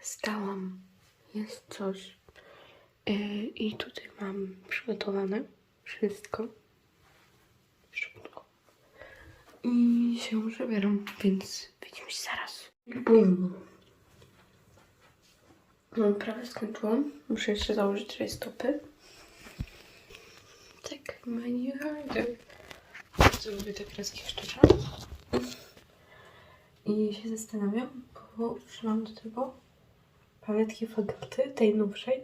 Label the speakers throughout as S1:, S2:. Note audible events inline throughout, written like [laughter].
S1: Stałam. Jest coś. Yy, I tutaj mam przygotowane wszystko. Szybko. I się przebieram, więc widzimy się zaraz. Bum. No, prawie skończyłam. Muszę jeszcze założyć rajstopy. Tak, menu harder. Bardzo lubię te kreski szczerze. I się zastanawiam, bo używam do tego paletki Fagaty, tej nowszej.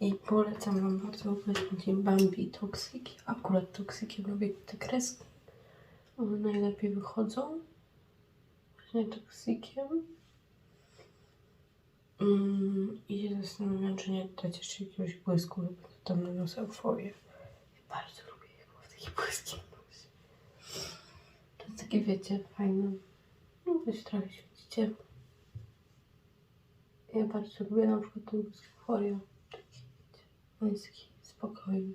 S1: I polecam Wam bardzo właśnie Bambi Toxic. Akurat Toxikiem lubię te kreski. One najlepiej wychodzą. Właśnie Toxikiem. Mm, I się zastanawiam, czy nie dać jeszcze jakiegoś błysku lub tam na nos euforię. Bardzo lubię jak w taki błyski nosie. To takie, wiecie, fajne. No, coś trochę widzicie. Ja bardzo lubię na przykład ten wiecie, on jest taki spokojny.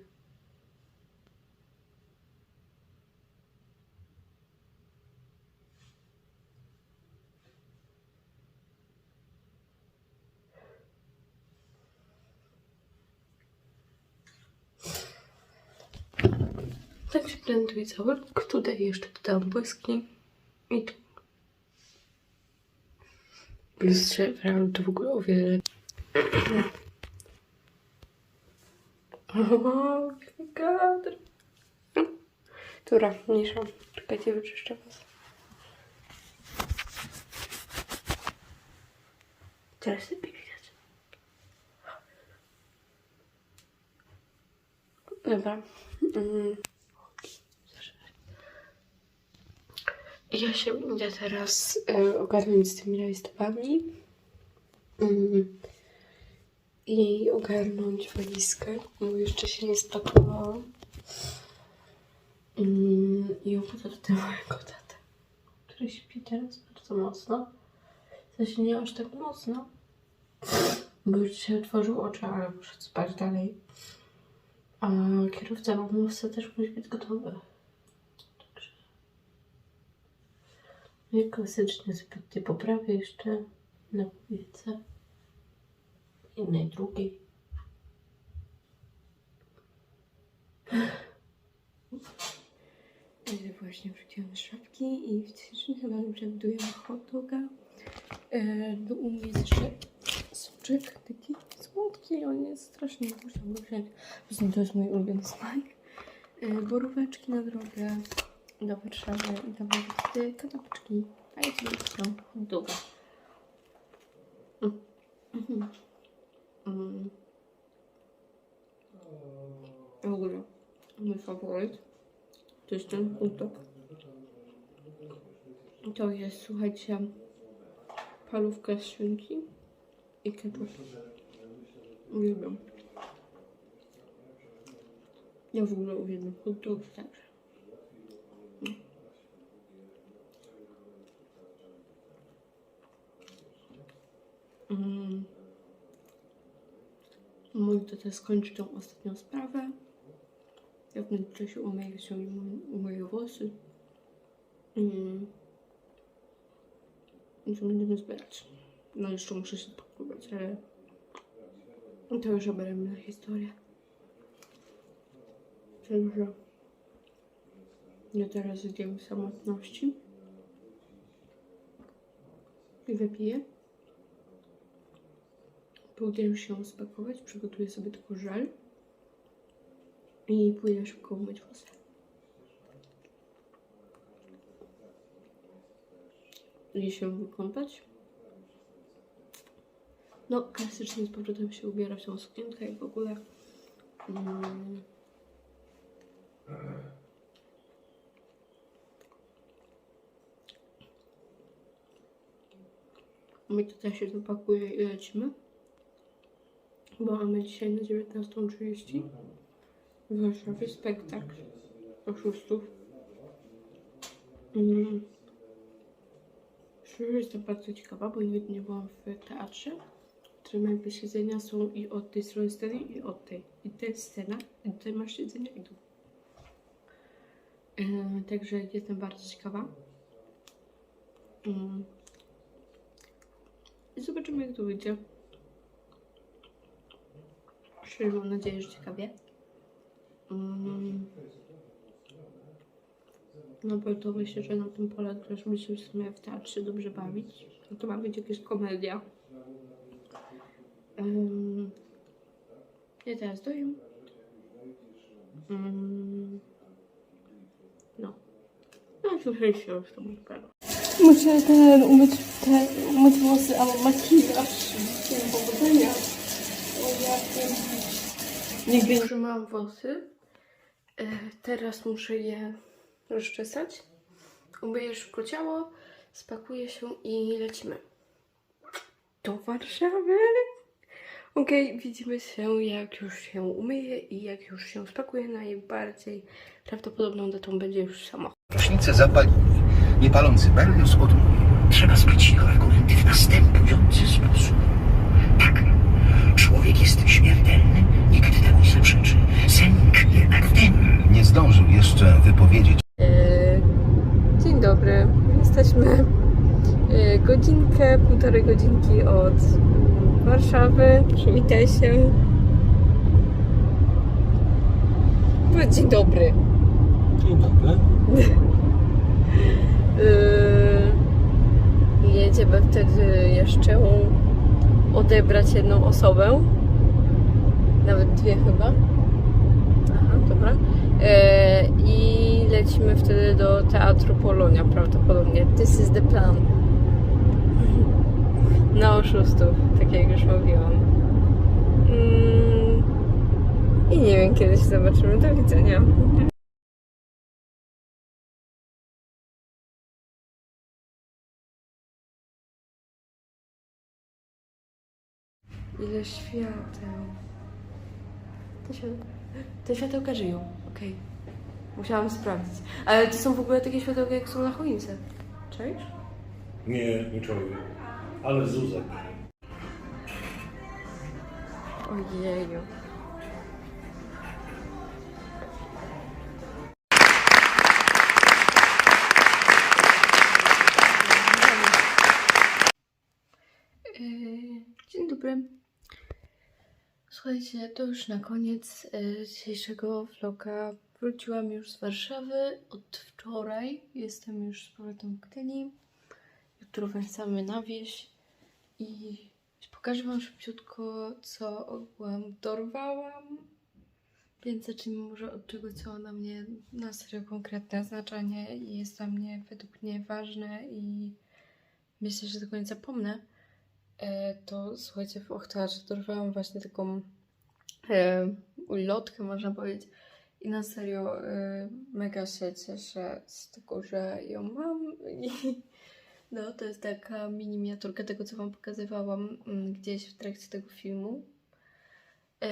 S1: Tak się prezentuje cały. Tutaj jeszcze dodałam błyski. I tu. Lustrze w realu to w ogóle o wiele. O, kadr. Dobra, mniejsza. Czekajcie, wyczyszczę was. Teraz lepiej widać. Dobra. Mm. Ja się idę teraz y, ogarnąć z tymi rajstopami mm. i ogarnąć walizkę, bo jeszcze się nie spakowałam. Mm, I obudzę tutaj mojego tatę, który śpi teraz bardzo mocno. W sensie nie aż tak mocno, bo już się otworzył oczy, ale muszę spać dalej. A kierowca Mamusa też musi być gotowy. Ja klasycznie sobie poprawię jeszcze na powiece. Jednej, drugiej. Ja właśnie wrzuciłam szafki i w dzisiejszym chyba przewidujemy hot doga. E, do u mnie jest jeszcze soczek taki słodki, on jest strasznie musiał wziąć. To jest mój ulubiony smak. E, boróweczki na drogę do Warszawy i tam te kanapeczki. A ja sobie hot doga. Mm. Mm. W ogóle mój faworyt to jest ten hot dog. To jest, słuchajcie, palówka z świnki i ketchup. Uwielbiam. Ja w ogóle uwielbiam hot dog także. Mm. Mój tata skończy tą ostatnią sprawę. Ja w międzyczasie umyję się i umyję włosy. Mm. I to będziemy zbierać. No jeszcze muszę się pakować, ale to już oberemy na historię. Także ja teraz zjem samotności i wypiję. Pójdę się spakować, przygotuję sobie tylko żel i pójdę szybko umyć włosy. I się wykąpać. No, klasycznie z powrotem się ubiera w tą sukienkę i w ogóle. Mm, My tutaj się zapakuje i lecimy. Bo mamy dzisiaj na 19.30 w Warszawie spektakl oszustów. Mm. Szczerze jestem bardzo ciekawa, bo nigdy nie byłam w teatrze, w którym jakby siedzenia są i od tej strony sceny i od tej. I to jest scena, i tutaj masz siedzenia i tu. Yy, także jestem bardzo ciekawa. Mm. I zobaczymy, jak to wyjdzie. Szczerze mam nadzieję, że ciekawie. Mm. No bo to myślę, że na tym polega, żeby się w sumie w teatrze dobrze bawić. No to ma być jakaś komedia. Um, ja teraz dojem. Um, no. No, słyszę się już to prawo. Muszę ten umyć, te, umyć włosy, a mam makijaż. Dzień powodzenia. Nigdy nie mam włosy. E, teraz muszę je rozczesać. Umyję szybko ciało, spakuję się i lecimy. Do Warszawy. Okej, widzimy się jak już się umyję i jak już się spakuję. Najbardziej prawdopodobną datą będzie już samochód.
S2: Rośnice zapalili, nie palący Berlius odmówił.
S3: Trzeba skryć jego argumenty w następujący sposób. Tak, człowiek jest śmiertelny, nikt temu nie zaprzeczy. Sęk jednak ten.
S2: Nie zdążył jeszcze wypowiedzieć
S1: Eee, Dzień dobry. Jesteśmy e, godzinkę, półtorej godzinki od Warszawy. Przywitaj się. Powiedz dzień dobry.
S4: Dzień dobry.
S1: Yy, jedziemy wtedy jeszcze odebrać jedną osobę. Nawet dwie chyba. Aha, dobra. Yy, I lecimy wtedy do Teatru Polonia prawdopodobnie. This is the plan. [laughs] Na oszustów, tak jak już mówiłam. Mm, I nie wiem, kiedy się zobaczymy. Do widzenia. Ile świateł. Te, świateł... Te światełka żyją, okej. Musiałam sprawdzić. Ale to są w ogóle takie światełka, jak są na choince. Czaisz?
S4: Nie, nie czuję. Ale Zuzek.
S1: Ojeju. Yy, Dzień dobry. Słuchajcie, to już na koniec e, dzisiejszego vloga. Wróciłam już z Warszawy od wczoraj. Jestem już z powrotem w Gdyni. Jutro wracamy na wieś i pokażę Wam szybciutko, co ogółem dorwałam. Więc zacznijmy może od czego, co na mnie na serio konkretne znaczenie i jest dla mnie według mnie ważne i myślę, że tego nie zapomnę. E, to słuchajcie, w Ochtarze dorwałam właśnie taką ulotkę, można powiedzieć. I na serio e, mega się cieszę z tego, że ją mam. I no, to jest taka mini miniaturka tego, co Wam pokazywałam mm, gdzieś w trakcie tego filmu. E,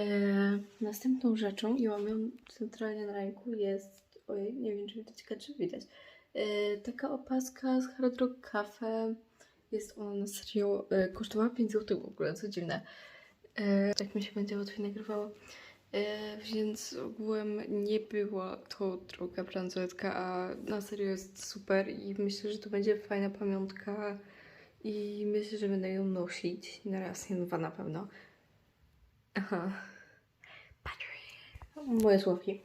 S1: następną rzeczą, i mam ją centralnie na ręku, jest, ojej, nie wiem, czy widać, czy widać, e, taka opaska z Hard Rock Cafe. Jest ona na serio, e, kosztowała 5 zł w ogóle, co dziwne. E, tak mi się będzie łatwiej nagrywało. E, więc ogółem nie była to droga bransoletka, a na serio jest super i myślę, że to będzie fajna pamiątka i myślę, że będę ją nosić na raz, nie dwa na pewno. Aha. Moje słówki.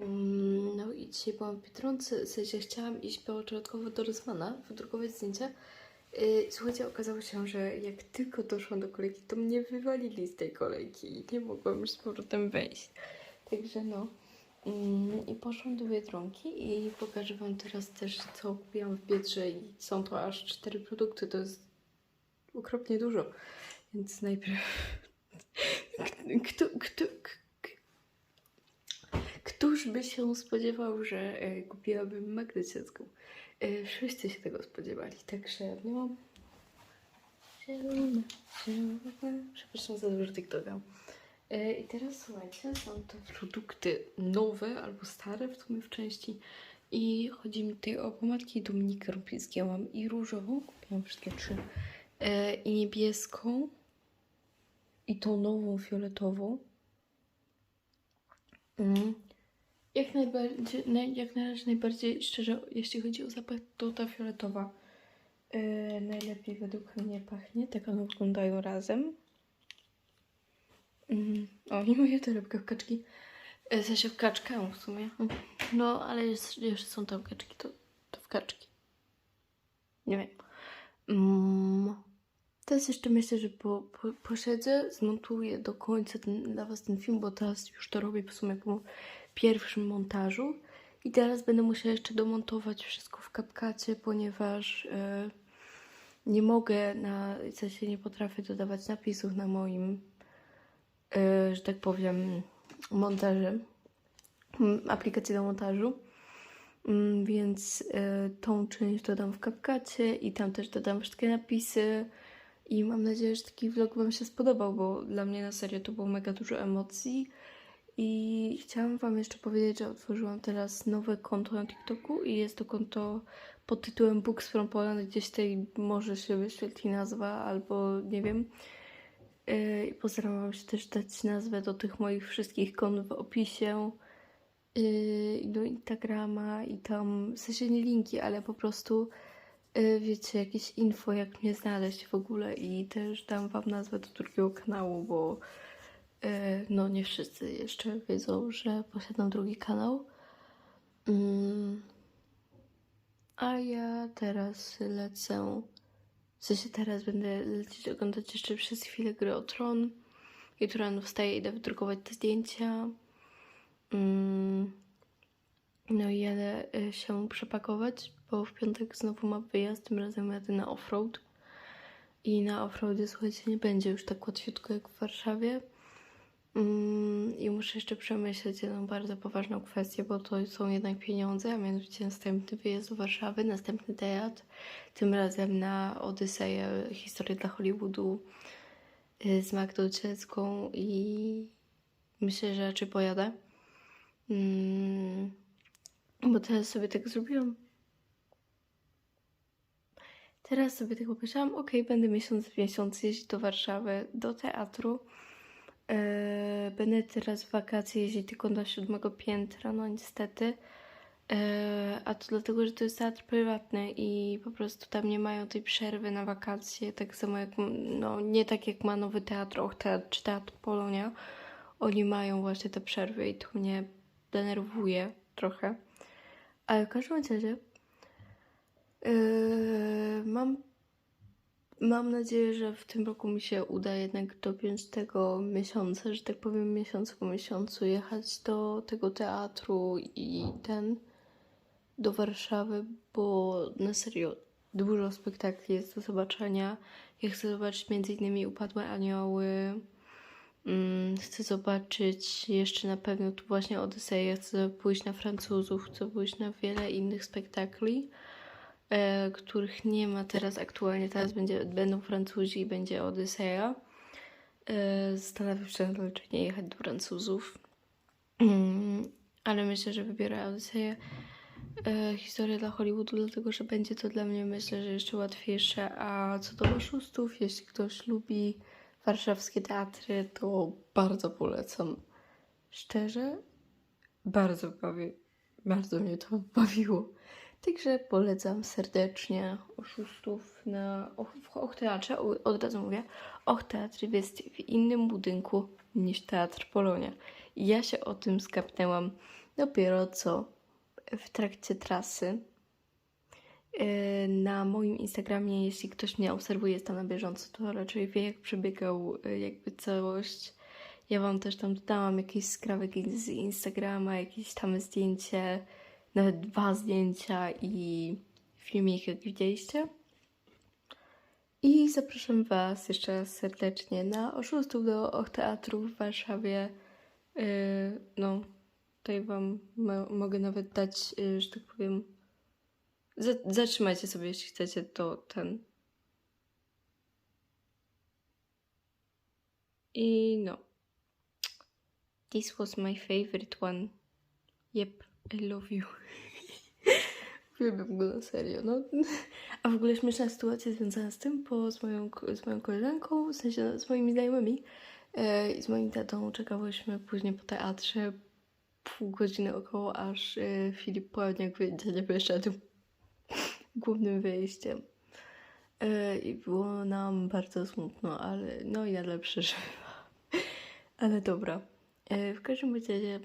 S1: Mm, No i dzisiaj byłam w Biedronce, w sensie chciałam iść początkowo do Rosmana, wydrukować zdjęcia. Yy, Słuchajcie, okazało się, że jak tylko doszłam do kolejki, to mnie wywalili z tej kolejki i nie mogłam już z powrotem wejść. Także no. Mm, I poszłam do Biedronki i pokażę Wam teraz też, co kupiłam w Biedrze i są to aż cztery produkty, to jest okropnie dużo. Więc najpierw... [laughs] Kto, kto, Któż by się spodziewał, że e, kupiłabym? E, wszyscy się tego spodziewali, także no... Zielone, zielone. Przepraszam za dużo TikToka. E, I teraz słuchajcie, są to produkty nowe albo stare w sumie w części. I chodzi mi tutaj o pomadki Dominika Rupińskiej. Ja mam i różową, kupiłam wszystkie trzy, e, i niebieską, i tą nową fioletową. Mm. Jak najbardziej, naj, jak na razie najbardziej szczerze, jeśli chodzi o zapach, to ta fioletowa. Yy, najlepiej według mnie pachnie. Tak one wyglądają razem. Mm. O, i moja torebka w kaczki. Yy, W sensie w kaczkę w sumie. No, ale jest, jeszcze są tam kaczki, to, to w kaczki. Nie wiem. Mm. Teraz jeszcze myślę, że po, po, posiedzę, zmontuję do końca ten, dla Was ten film, bo teraz już to robię w sumie po pierwszym montażu. I teraz będę musiała jeszcze domontować wszystko w kapkacie, ponieważ e, nie mogę na, w sensie nie potrafię dodawać napisów na moim, e, że tak powiem, montaży, mm, aplikacji do montażu. Mm, Więc e, tą część dodam w kapkacie i tam też dodam wszystkie napisy. I mam nadzieję, że taki vlog Wam się spodobał, bo dla mnie na serio to było mega dużo emocji. I chciałam Wam jeszcze powiedzieć, że otworzyłam teraz nowe konto na TikToku i jest to konto pod tytułem Books from Poland. Gdzieś tutaj może się wyświetli nazwa albo nie wiem. Yy, I postaram się też dać nazwę do tych moich wszystkich kont w opisie. Do Instagrama i tam, w sensie nie linki, ale po prostu yy, wiecie, jakieś info, jak mnie znaleźć w ogóle i też dam Wam nazwę do drugiego kanału, bo no nie wszyscy jeszcze wiedzą, że posiadam drugi kanał. Mm. A ja teraz lecę, w sensie teraz będę lecieć oglądać jeszcze przez chwilę gry o Tron. Jutro rano wstaję idę wydrukować te zdjęcia. Mm. No i jadę y, się przepakować, bo w piątek znowu mam wyjazd, tym razem jadę na offroad. I na offroadzie, słuchajcie, nie będzie już tak łatwiutko jak w Warszawie. Mm, I muszę jeszcze przemyśleć jedną bardzo poważną kwestię, bo to są jednak pieniądze, a mianowicie następny wyjazd do Warszawy, następny teatr, tym razem na Odyseję, historię dla Hollywoodu y, z Magdą i myślę, że raczej pojadę. Mm, bo teraz sobie tak zrobiłam. Teraz sobie tak pomyślałam, ok, będę miesiąc w miesiąc jeździć do Warszawy, do teatru. Eee, będę teraz w wakacje jeździć tylko do siódmego piętra, no niestety. Eee, a to dlatego, że to jest teatr prywatny i po prostu tam nie mają tej przerwy na wakacje, tak samo jak, no nie tak jak ma Nowy Teatr, Och Teatr czy Teatr Polonia. Oni mają właśnie te przerwy i to mnie denerwuje trochę. Ale w każdym razie yy, mam, mam nadzieję, że w tym roku mi się uda jednak dopiąć tego miesiąca, że tak powiem miesiąc po miesiącu jechać do tego teatru i ten do Warszawy, bo na serio dużo spektakli jest do zobaczenia. Ja chcę zobaczyć innymi Upadłe Anioły, Mm, chcę zobaczyć jeszcze na pewno tu właśnie Odyseję, chcę pójść na Francuzów, chcę pójść na wiele innych spektakli, których nie ma teraz aktualnie. Teraz będzie, będą Francuzi i będzie Odyseja. E, zastanawiam się, dlaczego nie jechać do Francuzów. Mm, ale myślę, że wybiorę Odyseję. E, historię dla Hollywoodu, dlatego że będzie to dla mnie myślę, że jeszcze łatwiejsze. A co do oszustów, jeśli ktoś lubi warszawskie teatry, to bardzo polecam. Szczerze, bardzo bawi, bardzo mnie to bawiło. Także polecam serdecznie oszustów na w Och Teatrze. Od razu mówię, Och Teatr jest w innym budynku niż Teatr Polonia. I ja się o tym skapnęłam dopiero co w trakcie trasy. Yy, Na moim Instagramie, jeśli ktoś mnie obserwuje, jest tam na bieżąco, to raczej wie, jak przebiegał yy, jakby całość. Ja Wam też tam dodałam jakieś skrawek z Instagrama, jakieś tam zdjęcie, nawet dwa zdjęcia i filmik, jak widzieliście. I zapraszam Was jeszcze raz serdecznie na oszustów do Teatru w Warszawie. Yy, no, tutaj Wam mo- mogę nawet dać, yy, że tak powiem, za- zatrzymajcie sobie, jeśli chcecie, to ten. I no. This was my favorite one. Yep, I love you. [laughs] Uwielbiam go na serio, no. A w ogóle śmieszna sytuacja związana z tym, bo z moją, z moją koleżanką, w sensie z moimi znajomymi e, i z moim tatą czekałyśmy później po teatrze pół godziny około, aż e, Filip Pławniak wy- nie wyszedł [laughs] głównym wyjściem. E, I było nam bardzo smutno, ale no i ale przeżywa. [laughs] Ale dobra. E, W każdym razie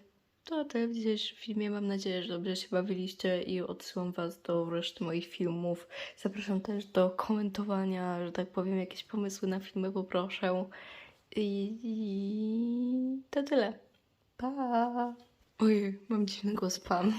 S1: to tyle w dzisiejszym filmie. Mam nadzieję, że dobrze się bawiliście i odsyłam Was do reszty moich filmów. Zapraszam też do komentowania, że tak powiem, jakieś pomysły na filmy poproszę. I, i to tyle. Pa! Ojej, mam dziwny głos pan.